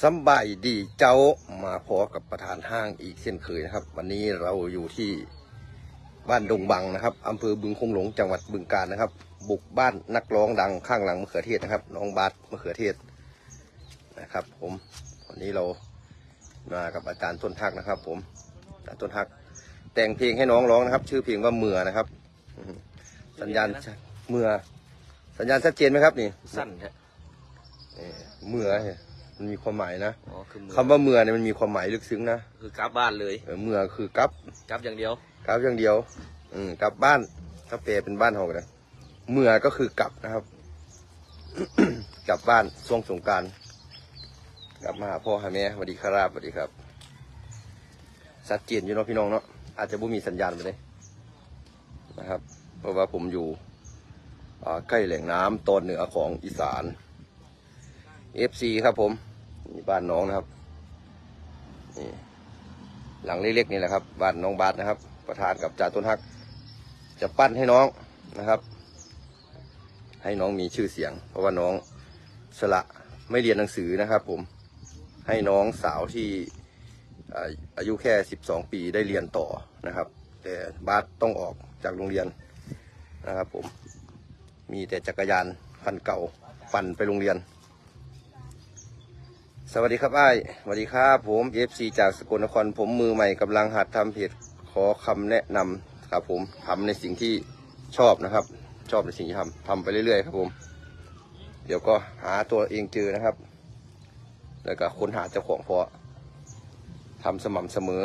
สำบายดีเจ้ามาพอกับประธานห้างอีกเช่นเคยนะครับ วันนี้เราอยู่ที่บ้านดงบังนะครับอำเภอบึงคงหลงจังหวัดบึงกาฬนะครับ บุกบ้านนักร้องดังข้างหลังมะเขือเทศนะครับน้องบาสมะเขือเทศนะครับ ผมวันนี้เรามากับอาจารย์ต้นทักนะครับ ผมอาจารย์ต้นทัก แต่งเพลงให้น้องร้องนะครับ ชื่อเพลงว่าเมื่อนะครับอืมสัญญาณเมื่อสัญญาณชัดเจนไหมครับนี่สั้นครับเอ่อเมื่อเนี่ย มันมีความหมายนะอ๋อคือมือคำว่าเมื่อเนี่ยมันมีความหมายลึกซึ้งนะคือกลับบ้านเลยเออเมื่อคือกลับกลับอย่างเดียวกลับอย่างเดียว อืมกลับบ้าน ถ้าแปลเป็นบ้านเราก็ได้เมื่อก็คือกลับนะครับ กลับบ้านช่วงสงกรารกลับมาหาพ่อหาแม่สวัสดีครับสวัสดีครับชัดเจนอยู่เนาะพี่น้องเนาะอาจจะบ่มีสัญญาณไปเลยนะครับ เพราะว่าผมอยู่อ่าใกล้แหล่งน้ำตอนเหนือของอีสาน FC ครับผม นี่บ้านน้องนะครับนี่หลังเล็กๆนี่แหละครับ บ้านน้องบาสนะครับ ประธานกับจ่าต้นฮัก จะปั้นให้น้องนะครับ ให้น้องมีชื่อเสียง เพราะว่าน้องสละไม่เรียนหนังสือนะครับ ผมให้น้องสาวที่อาอายุแค่ 12 ปีได้เรียนต่อนะครับ แต่บาสต้องออกจากโรงเรียนนะครับ ผมมีแต่จักรยานคันเก่าปั่นไปโรงเรียน สวัสดีครับไอ้สวัสดีครับผมเอฟซีจากสกลนครผมมือใหม่กำลังหัดทำเพจขอคำแนะนำครับผมทำในสิ่งที่ชอบนะครับ ชอบในสิ่งที่ทำทำไปเรื่อยๆครับผม เดี๋ยวก็หาตัวเองเจอนะครับ แล้วก็ค้นหาเจ้าของเพาะทำสม่ำเสมอ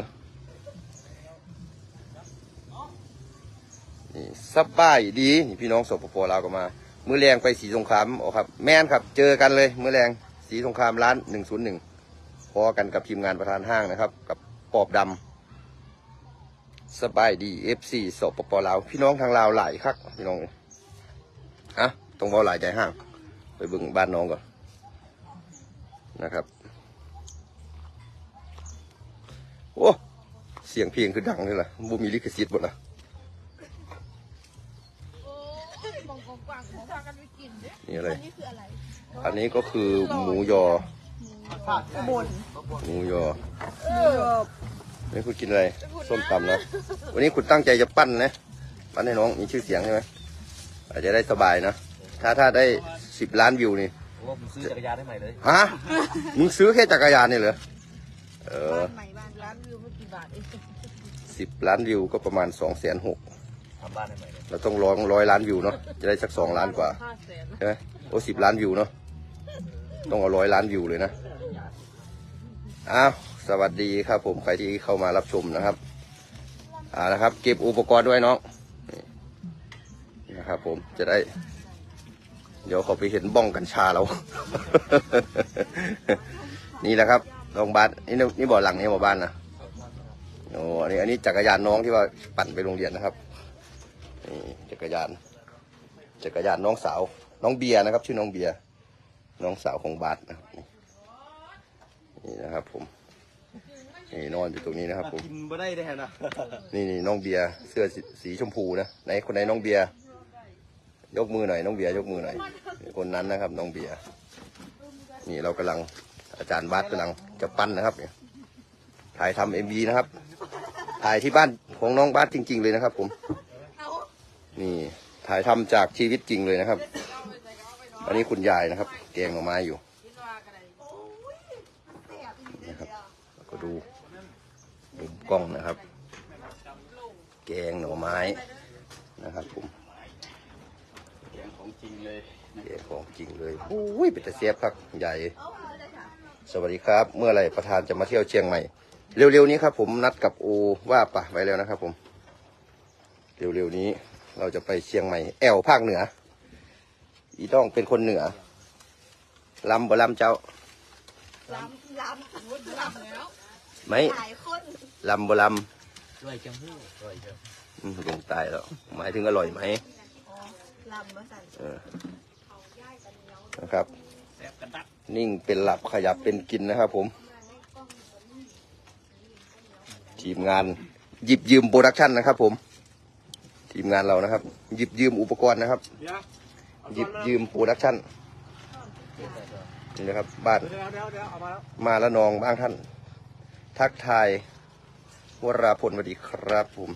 นี่สบายดีนี่พี่น้องสปปลาวก็มา มือแรงไปสีสงครามโอ้ครับ แม่นครับ เจอกันเลยมือแรง สีสงครามร้านหนึ่งศูนย์หนึ่งพอกันกับทีมงานประธานห้างนะครับ กับปอบดำสบายดีเอฟซีสปปลาว พี่น้องทางลาวหลายครับพี่น้องฮะตรงบ่หลายใจห้าง ไปเบึงบ้านน้องก่อนนะครับ โอ้เสียงเพลงคือดังเลยล่ะบูมีลิขสิทธิ์หมดละโอ้ยมองกว้างๆมองพากันไปกินเด้นี่อะไรอันนี้คืออะไร อันนี้ก็คือหมูยอ บนหมูยอเออนี่คุณกินอะไร ส้มตำเนาะวันนี้คุณตั้งใจจะปั้นนะ ปั้นให้น้องมีชื่อเสียงใช่ไหม อาจจะได้สบายนะ ถ้าถ้าได้สิบล้านวิวนี่โอ้ผมซื้อจักรยานให้ใหม่เลย ฮะ มึงซื้อแค่จักรยานนี่เหรอ เออบ้านใหม่บ้านร้านวิวไม่กี่บาทเองสิบล้านวิวก็ประมาณสองแสนหกทำบ้านให้ใหม่เลยเราต้องร้อยร้อยล้านวิวเนาะ จะได้สักสองล้านกว่าห้าแสนใช่ไหมโอ้สิบล้านวิวเนาะ ต้องเอาร้อยล้านวิวเลยนะอ้าวสวัสดีครับผมใครที่เข้ามารับชมนะครับ อ่านะครับ เก็บอุปกรณ์ด้วยน้องนะครับผมจะได้ เดี๋ยวเขาไปเห็นบ้องกัญชาเรา นี่แหละครับโรงพยาบาลนี่นี่บ่อหลังนี่บ่อบ้านนะโอ้อันนี้อันนี้จักรยานน้องที่ว่าปั่นไปโรงเรียนนะครับนี่จักรยาน จักรยานน้องสาว น้องเบียร์นะครับ ชื่อน้องเบียร์ น้องสาวของบาสนะครับนี่นะครับ ผมนี่นอนอยู่ตรงนี้นะครับ ผมกินไม่ได้แน่นะนี่นี่น้องเบียร์เสื้อสีสีชมพูนะไหนคนไหนน้องเบียร์ยกมือหน่อยน้องเบียร์ยกมือหน่อย คนนั้นนะครับ น้องเบียร์นี่เรากำลังอาจารย์บาสกำลังจะปั้นนะครับเนี่ยถ่ายทำเอ็มบีนะครับ ถ่ายที่บ้านของน้องบาสจริง ๆ เลยนะครับ ผม นี่ถ่ายทำจากชีวิตจริงเลยนะครับ อันนี้คุณยายนะครับ แกงหน่อไม้อยู่นะครับแล้วก็ดูมุมกล้องนะครับ แกงหน่อไม้นะครับผมแกงของจริงเลยแกงของจริงเลยโอ้ยเป็นตะเสียบครับใหญ่ สวัสดีครับ เมื่อไหร่ประธานจะมาเที่ยวเชียงใหม่เร็วๆนี้ครับผมนัดกับโอว่าปะไว้แล้วนะครับผม เร็วๆนี้เราจะไปเชียงใหม่แอวภาคเหนือ อีต้องเป็นคนเหนือลำบ่ลำเจ้าล้ำล้ำวุ้นล้ำแล้วไหม่หลายคนลำบ่ลด้วยจังหู้ด้วยจังำอืมลงตายแล้วหมายถึงอร่อยไหมอ๋อล้ำมาสั่นเออนะครับ แซ่บกันตักนิ่งเป็นหลับขยับเป็นกินนะครับผม ทีมงานหยิบยืมโปรดักชันนะครับผม ทีมงานเรานะครับ หยิบยืมอุปกรณ์นะครับ หยิบยืมโปรดักชั่นนี่นะครับ บ้านมาละนองบ้างท่าน ทักทายวราพลสวัสดีครับผม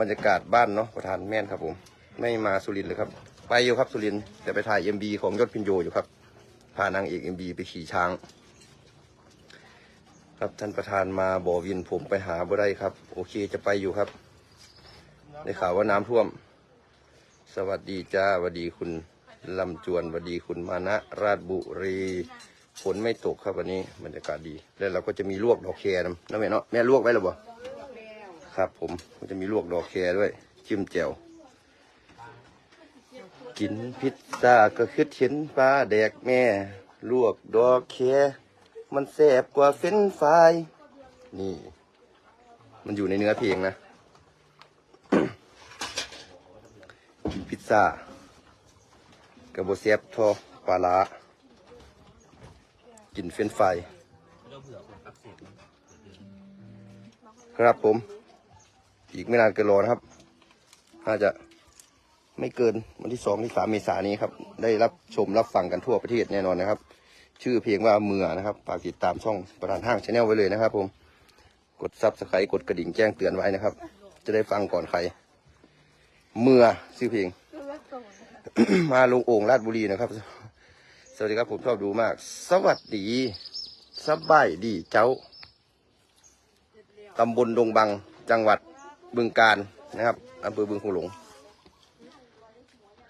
บรรยากาศบ้านเนาะประธานแม่นครับผม ไม่มาสุรินทร์เลยครับ ไปอยู่ครับสุรินทร์แต่ไปถ่ายเอ็มบีของยศพินโยอยู่ครับพานางเอกเอ็มบีไปขี่ช้าง ครับท่านประธานมาบ่อวินผมไปหาบ่ได้ครับ โอเคจะไปอยู่ครับ ได้ข่าวว่าน้ำท่วม สวัสดีจ้าสวัสดีคุณลำจวนสวัสดีคุณมานะราชบุรีฝนไม่ตกครับวันนี้บรรยากาศดี แล้วเราก็จะมีลวกดอกแคร์นะน้ำแม่เนาะแม่ลวกไว้หรือเปล่าครับ ผมก็จะมีลวกดอกแคร์ด้วย จิ้มแจ่วกินพิซซ่าก็คือเห็นปลาแดกแม่ ลวกดอกแคร์มันแซ่บกว่าเฟรนช์ฟนี่ มันอยู่ในเนื้อเพลงนะ กิน พิซซ่ากับโบเซียบทอปลาร้ากินเฟรนช์ฟรายครับผม อีกไม่นานเกินรอนะครับ น่าจะไม่เกินวันที่สองที่สามเมษายนนี้ครับ ได้รับชมรับฟังกันทั่วประเทศแน่นอนนะครับ ชื่อเพลงว่าเมื่อนะครับฝากติดตามช่องประธานห้างชาแนลไว้เลยนะครับ ผม กดซับสไครต์กดกระดิ่งแจ้งเตือนไว้นะครับ จะได้ฟังก่อนใคร เมื่อชื่อเพลง มาลงโอ่งราชบุรีนะครับ สวัสดีครับผมชอบดูมาก สวัสดีสบายดีเจ้าตำบลดงบังจังหวัดบึงการนะครับอำเภอบึงคงหลง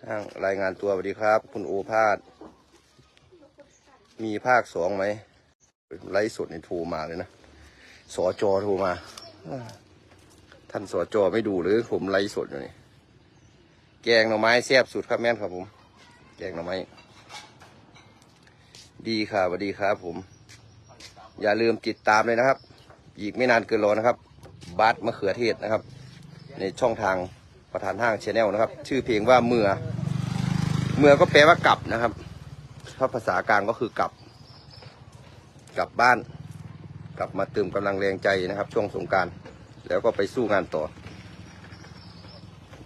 ทางรายงานตัวสวัสดีครับ คุณโอภาสมีภาคสองไหมไลฟ์สดในโทรมาเลยนะสอจอโทรมา ท่านสอจอไม่ดูหรือผมไลฟ์สดอยู่นี่ แกงหน่อไม้แซ่บสุดครับแม่นครับผม แกงหน่อไม้ ดีค่ะสวัสดีครับผม อย่าลืมติดตามเลยนะครับ อีกไม่นานเกินรอนะครับบาสมะเขือเทศนะครับ ในช่องทางประธานห้างชแนลนะครับ ชื่อเพลงว่าเมื่อ เมื่อก็แปลว่ากลับนะครับถ้าภาษากลางก็คือกลับ กลับบ้าน กลับมาเติมกำลังแรงใจนะครับ ช่วงสงการ แล้วก็ไปสู้งานต่อ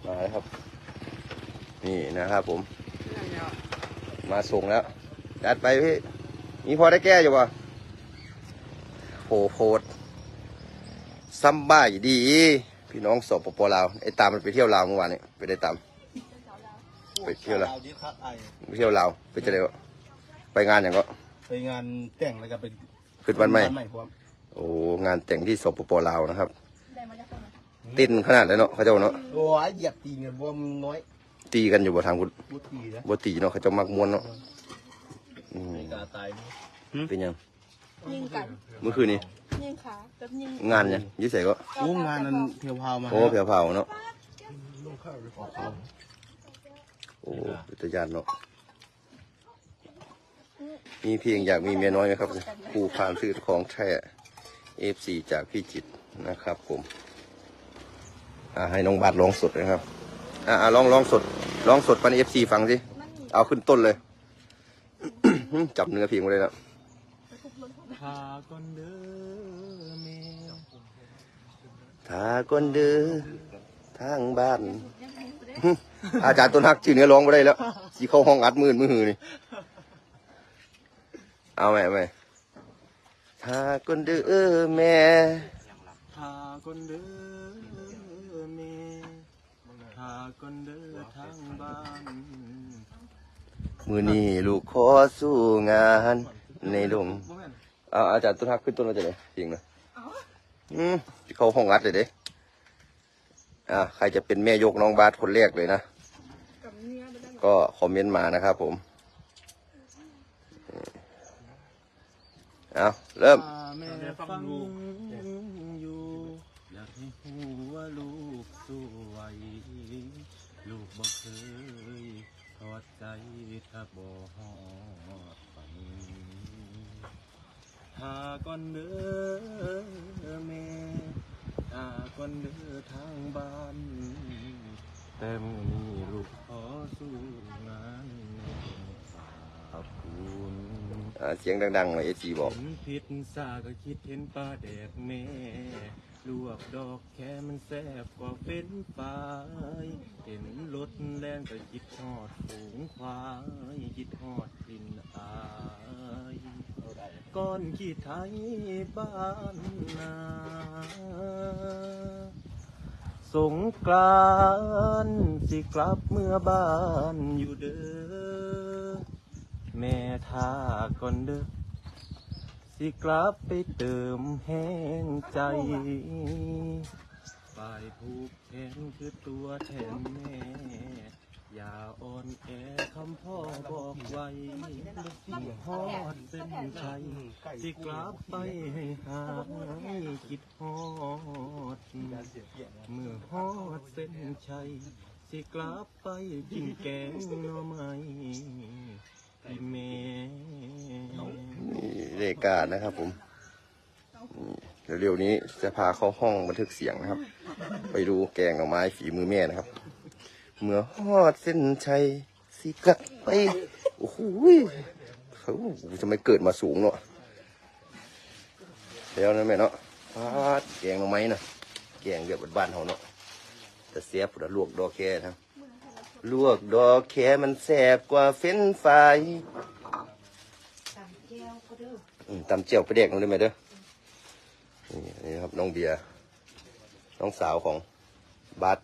มาครับ นี่นะครับผม มาส่งแล้ว จัดไปพี่ มีพอได้แก้อยู่ป่ะโหโพดซัมบายดี พี่น้องสปปลาวไอ้ตามมันไปเที่ยวลาวเมื่อวานนี้ไปได้ตาม ไปเที่ยวลาวดีครับไอไปเที่ยวลาวไปจะได้วะไปงานอย่างก็ไปงานแต่งแล้วก็เป็นขึ้นวันใหม่ใหม่พร้อมโอ้งานแต่งที่สปปลาวนะครับตินขนาดเลยเนาะเขาเจ้าเนาะโอ้ยเหยียบตีเงินบวมน้อย ตีกันอยู่บ่ทางคุณบุตีนะบ่ตีเนาะเขาเจ้ามักม้วนเนาะอืมกาตายเป็นยังยิงกันเมื่อคืนนี้ยิงขาแบบยิงงานเนี่ยยิ่ใส่ก็โอ้งานนั้นเที่ยวพาวมาโอ้เผียวเผาเนาะโอ้วิทยานเนาะมีเพียงอยากมีเมียน้อยไหมครับครูพานซื้อของแท้เอฟซีจากพี่จิตรนะครับผม อ่าให้น้องบาทร้องสดนะครับ อ่าอ่าร้องร้องสดร้องสดปันเอฟซีฟังสิ เอาขึ้นต้นเลย จับเนื้อเพลงไว้เลยนะพาก่อนเด้อเมถ้าก่อนเดือทางบ้าน อาจารย์ต้นฮักชื่อเนื้อร้องไม่ได้แล้วสีเข้าห้องอัดมือมือหือนี่ เอาไหมเอาไหมถ้าก่อนเดือแม่พาก่อนเด้อเมพา ก่อนเด้อทางบ้านมือนี้ลูกขอสู้งานในดงเอาอาจารย์ต้นฮักขึ้นต้นมาจากไหนเพียงนะอืมสิเข้าห้องอัดเลยเด้อ่าใครจะเป็นแม่ยกน้องบาสคนแรกเลยนะ กับเนื้อไปได้ก็คอมเมนต์มานะครับผม เอาเริ่มพาแม่ฟังอยู่อยากให้หูว่าลูกสวยลูก บ่เคยทอดใจถ้าบ่ฮอดฝันหาก่อนเด้อแม่หาก่อนเด้อทางบ้าน แต่มื้อนี้ลูกขอสู้งานข อ่าเสียงดังๆหน่อยเอจีบอก เห็นพิษซาก็คิดเห็นปลาแดกแม่ลวกดอกแค่มันแซ่บกว่าเป็นปลายเห็นรถแล่นก็คิดทอดฝูงควายคิดทอดกลิ่นอายก้อนขี้ไทยบ้านนาสงกรานต์สิกลับเมื่อบ้านอยู่เด้อ แม่ทาก่อนเด้อสิกลับไปเติมแห้งใจฝ่ายผูกแขนคือตัวแทนแม่ อย่าอ่อนแอคำพ่อบอกไว้สิฮอดเส้นชัยสิกลับไปให้หายคิดฮอด เมื่อฮอดเส้นชัยสิกลับไปกินแกงหน่อไม้ อีเมนี่เลกานะครับผมนี่เร็วๆนี้จะพาเข้าห้องบันทึกเสียงนะครับ ไปดูแกงหน่อไม้ฝีมือแม่นะครับ เมื่อฮอดเส้นชัยสิกลับไป โอ้โหเขาจะไม่เกิดมาสูงเนาะแล้วนะแม่เนาะฟาดแกงหน่อไม้นะแกงแบบบ้านๆเขาเนาะแต่เสียผุดลวกดอกแคนะ ลวกดอกแคมันแสบกว่าเฟ้นไฟรายตำแก้วก็เด้ออืมตำเจียวไปเด็กน้องได้ไหมเด้อนี่นี่ครับน้องเบียร์น้องสาวของบัส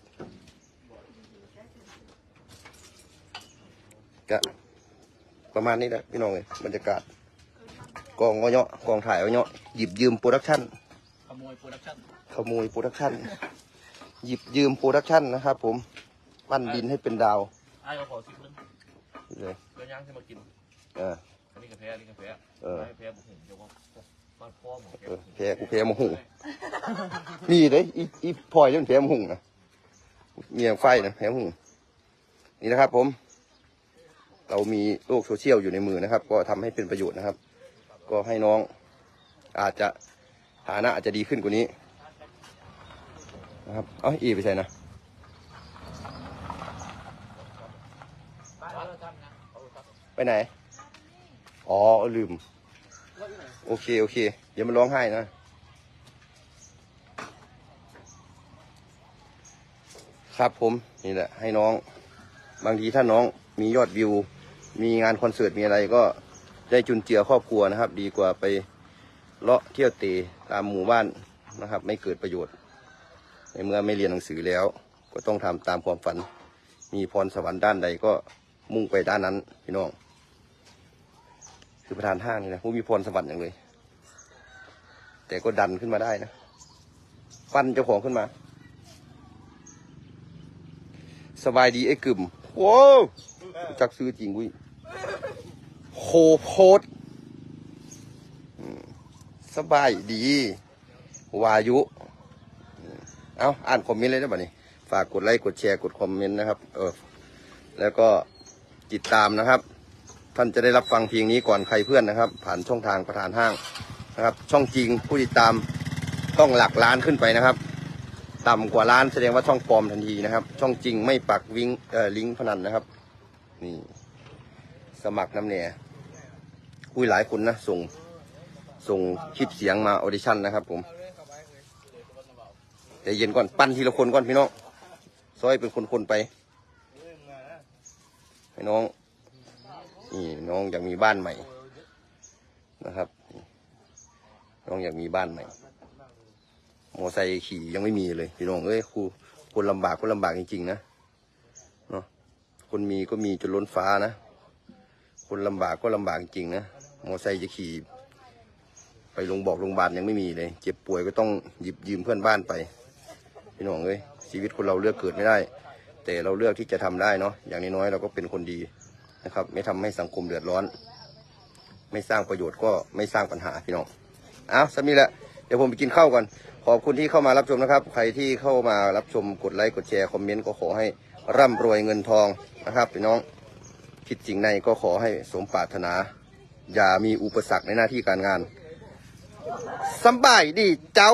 ก็ประมาณนี้แหละพี่น้องเลยบรรยากาศกองเอาเนาะกองถ่ายเอาเนาะหยิบยืมโปรดักชั่นขโมยโปรดักชั่นขโมยโปรดักชั่นหยิบยืมโปรดักชั่นนะครับผม ปั้นดินให้เป็นดาวไอ้เราขอสิบนึงเลยเดี๋ยวย่างจะมากิน เออ อันนี้กาแฟอันนี้กาแฟเออไม่แพ้บุกหุ่นเดี๋ยวว่าบ้านพ่อหมอแกเออแพ้กูแพ้โมโหนี่เลยอีอีพลอยเล่นแพ้มหุ่งนะเมียไฟนะแพ้มหุ่งนี่นะครับ ผม เรามีโลกโซเชียลอยู่ในมือนะครับ ก็ทำให้เป็นประโยชน์นะครับ ก็ให้น้อง อาจจะฐานะอาจจะดีขึ้นกว่านี้ นะครับ เอาอีไปใส่นะ ไปไหน อ๋อ ลืม โอเค โอเค เดี๋ยวมันร้องไห้นะ ครับผม นี่แหละ ให้น้อง บางทีถ้าน้องมียอดวิว มีงานคอนเสิร์ต มีอะไรก็ได้จุนเจือครอบครัวนะครับ ดีกว่าไปเลาะเที่ยวเตะตามหมู่บ้านนะครับ ไม่เกิดประโยชน์ ในเมื่อไม่เรียนหนังสือแล้ว ก็ต้องทำตามความฝัน มีพรสวรรค์ด้านใดก็มุ่งไปด้านนั้นพี่น้อง คือประธานห้างนี่นะผู้มีพรสวรรค์อย่างเลย แต่ก็ดันขึ้นมาได้นะปั้นเจ้าของขึ้นมา สบายดีไอ้กึ่มโว้จักซื้อจริงกุ้ยโคโพดสบายดี วายุ เอาอ่านคอมเมนต์เลยนะบัดนี้ฝากกดไลค์กดแชร์กดคอมเมนต์นะครับ เออ แล้วก็ติดตามนะครับ ท่านจะได้รับฟังเพลงนี้ก่อนใครเพื่อนนะครับ ผ่านช่องทางประธานห้างนะครับ ช่องจริงผู้ติดตามต้องหลักล้านขึ้นไปนะครับ ต่ำกว่าล้านแสดงว่าช่องปลอมทันทีนะครับ ช่องจริงไม่ปักวิงเอ่อลิงก์พนันนะครับ นี่ สมัครน้ำเนี่ยคุยหลายคนนะส่งส่งคลิปเสียงมาออดิชั่นนะครับ ผมแต่เย็นก่อนปั้นทีละคนก่อนพี่น้องซอยเป็นคนๆไปให้น้อง นี่น้องอยากมีบ้านใหม่นะครับ น้องอยากมีบ้านใหม่ มอไซค์ขี่ยังไม่มีเลยพี่น้องเอ้ยครูคนลำบากก็ลำบากจริงๆนะเนาะคนมีก็มีจนล้นฟ้านะ คนลำบากก็ลำบากจริงนะมอไซค์จะขี่ ไปลงบอกโรงพยาบาลยังไม่มีเลย เจ็บป่วยก็ต้องหยิบยืมเพื่อนบ้านไป พี่น้องเอ้ยชีวิตคนเราเลือกเกิดไม่ได้ แต่เราเลือกที่จะทำได้เนาะอย่างน้อยๆเราก็เป็นคนดี นะครับ ไม่ทำให้สังคมเดือดร้อน ไม่สร้างประโยชน์ก็ไม่สร้างปัญหาพี่น้องเอาสามีแหละเดี๋ยวผมไปกินข้าวก่อนขอบคุณที่เข้ามารับชมนะครับ ใครที่เข้ามารับชมกดไลค์กดแชร์คอมเมนต์ก็ขอให้ร่ำรวยเงินทองนะครับพี่น้องคิดสิ่งใดก็ขอให้สมปรารถนา อย่ามีอุปสรรคในหน้าที่การงานสบายดีเจ้า